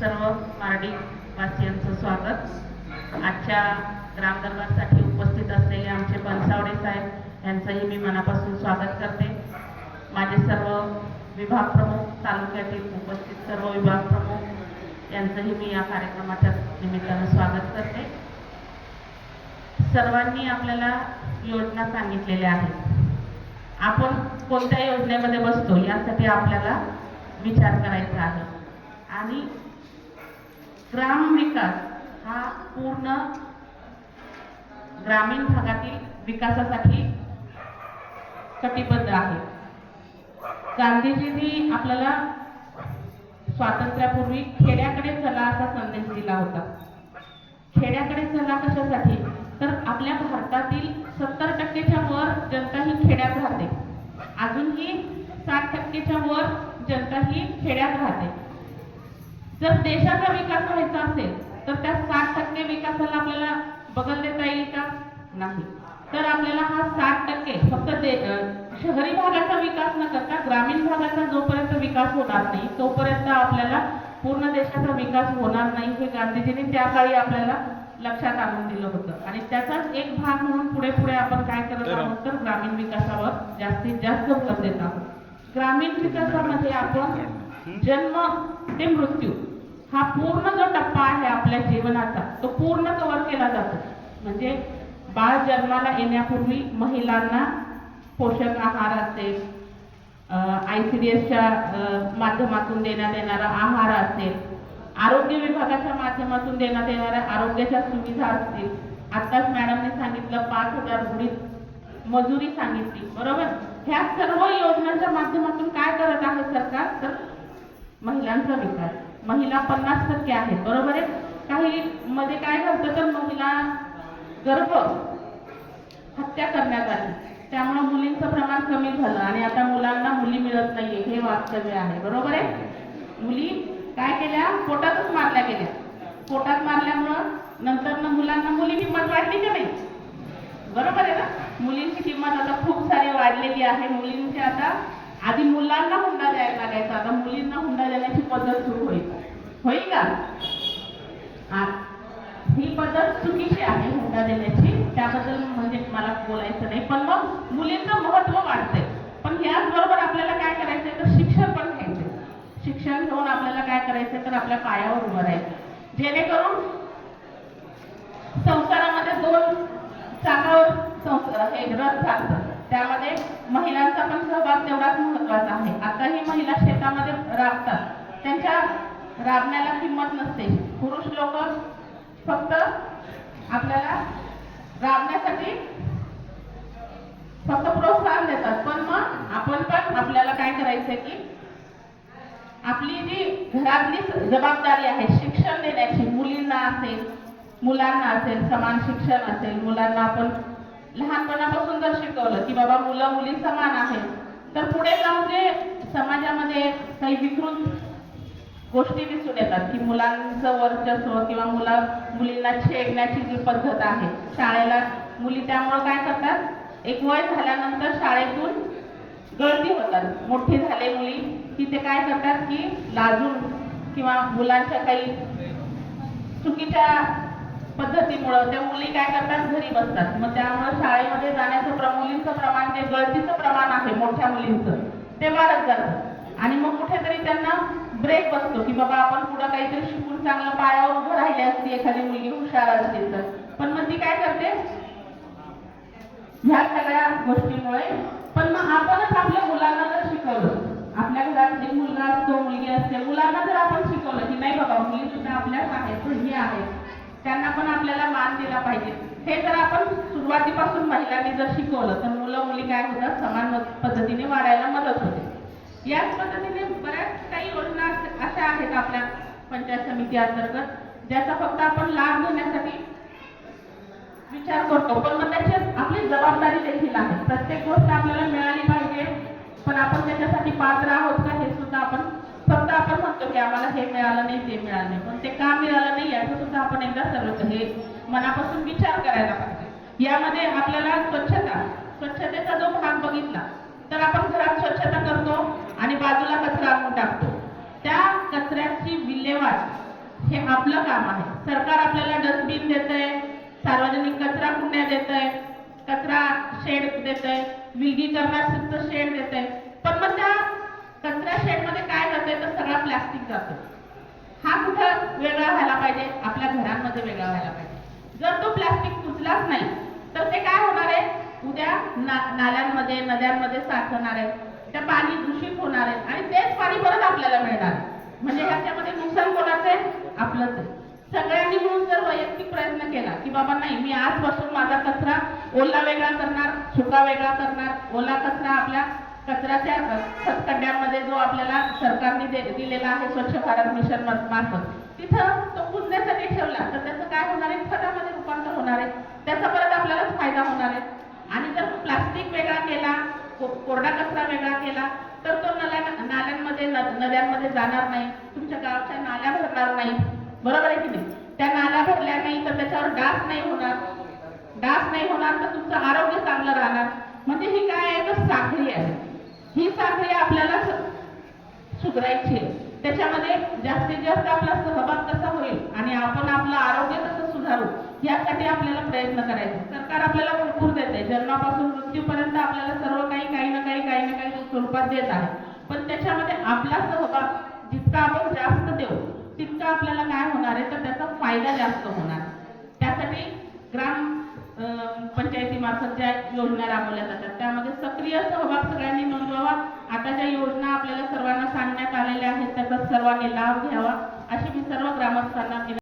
सर्व मारडी वासियांचं स्वागत. आजच्या ग्रामदरबारसाठी उपस्थित असलेले आमचे बनसावडे साहेब यांचंही मी मनापासून स्वागत करते. माझे सर्व विभाग प्रमुख तालुक्यातील उपस्थित सर्व विभाग प्रमुख यांचंही मी या कार्यक्रमाच्या निमित्तानं स्वागत करते. सर्वांनी आपल्याला योजना सांगितलेल्या आहेत. आपण कोणत्या योजनेमध्ये बसतो यासाठी आपल्याला विचार करायचा आहे. आणि ग्राम विकास हा पूर्ण ग्रामीण भागातील विकासासाठी कटिबद्ध आहे. गांधीजींनी आपल्याला स्वातंत्र्यापूर्वी खेड्याकडे चला असा संदेश दिला होता. खेड्याकडे चला कशासाठी? तर आपल्या भारतातील सत्तर टक्केच्या वर जनता ही खेड्यात राहते. अजूनही साठ टक्केच्या वर जनता ही खेड्यात राहते. जर देशाचा विकास व्हायचा असेल तर त्या साठ टक्के विकासाला आपल्याला बगल देता येईल का? नाही. तर आपल्याला हा साठ टक्के फक्त शहरी भागाचा विकास न करता ग्रामीण भागाचा जोपर्यंत विकास होणार नाही तोपर्यंत आपल्याला पूर्ण देशाचा विकास होणार नाही हे गांधीजींनी त्या काळी आपल्याला लक्षात आणून दिलं होतं. आणि त्याचाच एक भाग म्हणून पुढे पुढे आपण काय करत आहोत तर ग्रामीण विकासावर जास्तीत जास्त भर देत आहोत. ग्रामीण विकासामध्ये आपण जन्म ते मृत्यू. हा पूर्ण जो टप्पा आहे आपल्या जीवनाचा तो पूर्ण कव्हर केला जातो. म्हणजे बाळ जन्माला येण्यापूर्वी महिलांना पोषक आहार असेल आय सी डी एसच्या माध्यमातून देण्यात येणारा आहार असेल आरोग्य विभागाच्या माध्यमातून देण्यात येणाऱ्या आरोग्याच्या सुविधा असतील. आत्ताच मॅडमने सांगितलं पाच हजार गुणित मजुरी सांगितली. बरोबर? ह्या सर्व योजनांच्या माध्यमातून काय करत आहे सरकार? तर महिलांचा विकास. महिला पन्नास टक्के आहेत बरोबर आहे? काही मध्ये काय घडतं तर महिला गर्भ हत्या करण्यात आली. त्यामुळे मुलींचं प्रमाण कमी झालं आणि आता मुलांना मुली मिळत नाहीये हे वास्तव्य आहे बरोबर आहे? मुली काय केल्या? पोटातच मारल्या गेल्या. पोटात मारल्यामुळं नंतर मुलांना मुली किंमत वाढली का नाही? बरोबर आहे ना? मुलींची किंमत आता खूप सारी वाढलेली आहे. मुलींची आता आधी मुलांना हुंडा द्यायला लागायचा आता मुलींना हुंडा देण्याची पद्धत सुरू होईल होईल का? ही पद्धत चुकीची आहे हुंडा देण्याची. त्याबद्दल म्हणजे मला बोलायचं नाही. पण मग मुलींचं महत्त्व वाढतंय. पण याचबरोबर आपल्याला काय करायचंय? तर शिक्षण पण घ्यायचंय. शिक्षण घेऊन आपल्याला काय करायचंय? तर आपल्या पायावर उभं राहायचं जेणेकरून संसारामध्ये दोन चाकावर संसार हे रथ चालतं. त्यामध्ये महिलांचा पण सहभाग तेवढाच महत्त्वाचा आहे. आताही महिला शेतामध्ये राबतात. त्यांच्या राबण्याला किंमत नसते. पुरुष लोक फक्त आपल्याला राबण्यासाठी फक्त प्रोत्साहन देतात. पण मग आपण पण आपल्याला काय करायचंय की आपली जी घरातली जबाबदारी आहे शिक्षण देण्याची मुलींना असेल मुलांना असेल समान शिक्षण असेल मुलांना आपण लहानपणापासून जर शिकवलं की बाबा मुलं मुली समान आहेत तर पुढे जाऊन जे समाजामध्ये काही विकृत गोष्टी दिसून येतात की मुलांचं वर्चस्व किंवा मुला मुलींना छेडण्याची जी पद्धत आहे शाळेला मुली त्यामुळं काय करतात? एक वय झाल्यानंतर शाळेतून गळती होतात. मोठी झाले मुली की ते काय करतात? की लाजून किंवा मुलांच्या काही चुकीच्या पद्धतीमुळं त्या मुली काय करतात? घरी बसतात. मग त्यामुळे शाळेमध्ये जाण्याचं प्र मुलींचं प्रमाण जे गळतीचं प्रमाण आहे मोठ्या मुलींचं ते वाढत जातं. आणि मग कुठेतरी त्यांना ब्रेक बसतो की बाबा आपण पुढं काहीतरी शिकून चांगलं पायावर उभं राहिली असती एखादी मुलगी हुशार असते तर. पण मग ती काय करते? ह्या सगळ्या गोष्टीमुळे पण मग आपणच आपल्या मुलांना जर शिकवलं आपल्या घरात जे मुलगा असतो मुलगी असते मुलांना जर आपण शिकवलं की नाही बाबा मुली सुद्धा आपल्याच आहेत हे आहेत त्यांना पण आपल्याला मान दिला पाहिजे. हे जर आपण सुरुवातीपासून महिलांनी जर शिकवलं तर मुलं मुली काय होतात? समान पद्धतीने वाढायला मदत होते. याच पद्धतीने बऱ्याच काही योजना अशा आहेत आपल्या पंचायत समिती अंतर्गत ज्याचा फक्त आपण लाभ घेण्यासाठी विचार करतो. पण मग त्याची आपली जबाबदारी देखील आहे. प्रत्येक गोष्ट आपल्याला मिळाली पाहिजे पण आपण त्याच्यासाठी पात्र आहोत. की आम्हाला हे मिळालं नाही ते मिळालं नाही. पण ते का मिळालं नाही याचा सुद्धा आपण एकदा सर्व हे मनापासून विचार करायला पाहिजे. यामध्ये आपल्याला स्वच्छता स्वच्छतेचा जो भाग बघितला तर आपण घरात स्वच्छता करतो आणि बाजूला कचरा आणून टाकतो. त्या कचऱ्याची विल्हेवाट हे आपलं काम आहे. सरकार आपल्याला डस्टबिन देत आहे सार्वजनिक कचरा कुंड्या देत आहे कचरा शेड देत आहे विलगीकरणाचं शेड देत आहे पण मग त्या कचरा शेडमध्ये काय जाते तर सगळा प्लास्टिक जातो. हा कुठं वेगळा व्हायला पाहिजे? आपल्या घरांमध्ये वेगळा व्हायला पाहिजे. जर तो प्लास्टिक कुचलाच नाही तर ते काय होणार आहे? उद्या ना नाल्यांमध्ये नद्यांमध्ये साचणार आहे. त्या पाणी दूषित होणार आहे. आणि तेच पाणी परत आपल्याला मिळणार म्हणजे ह्याच्यामध्ये नुकसान कोणाचं आहे? आपलंच आहे. सगळ्यांनी मिळून जर वैयक्तिक प्रयत्न केला की बाबा नाही मी आजपासून माझा कचरा ओला वेगळा करणार सुका वेगळा करणार ओला कचरा आपल्या कचऱ्याच्या खतखड्ड्यांमध्ये जो आपल्याला सरकारने दे- दिलेला आहे स्वच्छ भारत मिशन मार्फत तिथं तो कुजण्यासाठी ठेवला. तर त्याचं काय होणार आहे? खतामध्ये रूपांतर होणार आहे. त्याचा परत आपल्यालाच फायदा होणार आहे. आणि जर प्लास्टिक वेगळा केला कोरडा कचरा वेगळा केला तर तो नल्या नाल्यांमध्ये नद्यांमध्ये जाणार नाही. तुमच्या गावच्या नाल्या भरणार नाही. बरोबर आहे की नाही? त्या नाल्या भरल्या नाही तर त्याच्यावर डास नाही होणार. डास नाही होणार तर तुमचं आरोग्य चांगलं राहणार. म्हणजे ही काय आहे? तर साखळी आहे ही साखळी आपल्याला स- सुधारायची त्याच्यामध्ये जास्तीत जास्त आपला सहभाग कसा होईल आणि आपण आपलं आरोग्य कसं सुधारू यासाठी आपल्याला प्रयत्न करायचे. सरकार आपल्याला भरपूर देते जन्मापासून मृत्यूपर्यंत आपल्याला सर्व काही काही ना काही काही ना काही स्वरूपात देत आहे. पण त्याच्यामध्ये आपला सहभाग जितका आपण जास्त देऊ तितका आपल्याला काय होणार आहे? तर त्याचा फायदा जास्त होणार. त्यासाठी ग्राम पंचायती पंचायतीमार्फत ज्या योजना राबवल्या जातात त्यामध्ये सक्रिय सहभाग सगळ्यांनी नोंदवावा. आता ज्या योजना आपल्याला सर्वांना सांगण्यात आलेल्या आहेत. त्याचा सर्वांनी लाभ घ्यावा अशी मी सर्व ग्रामस्थांना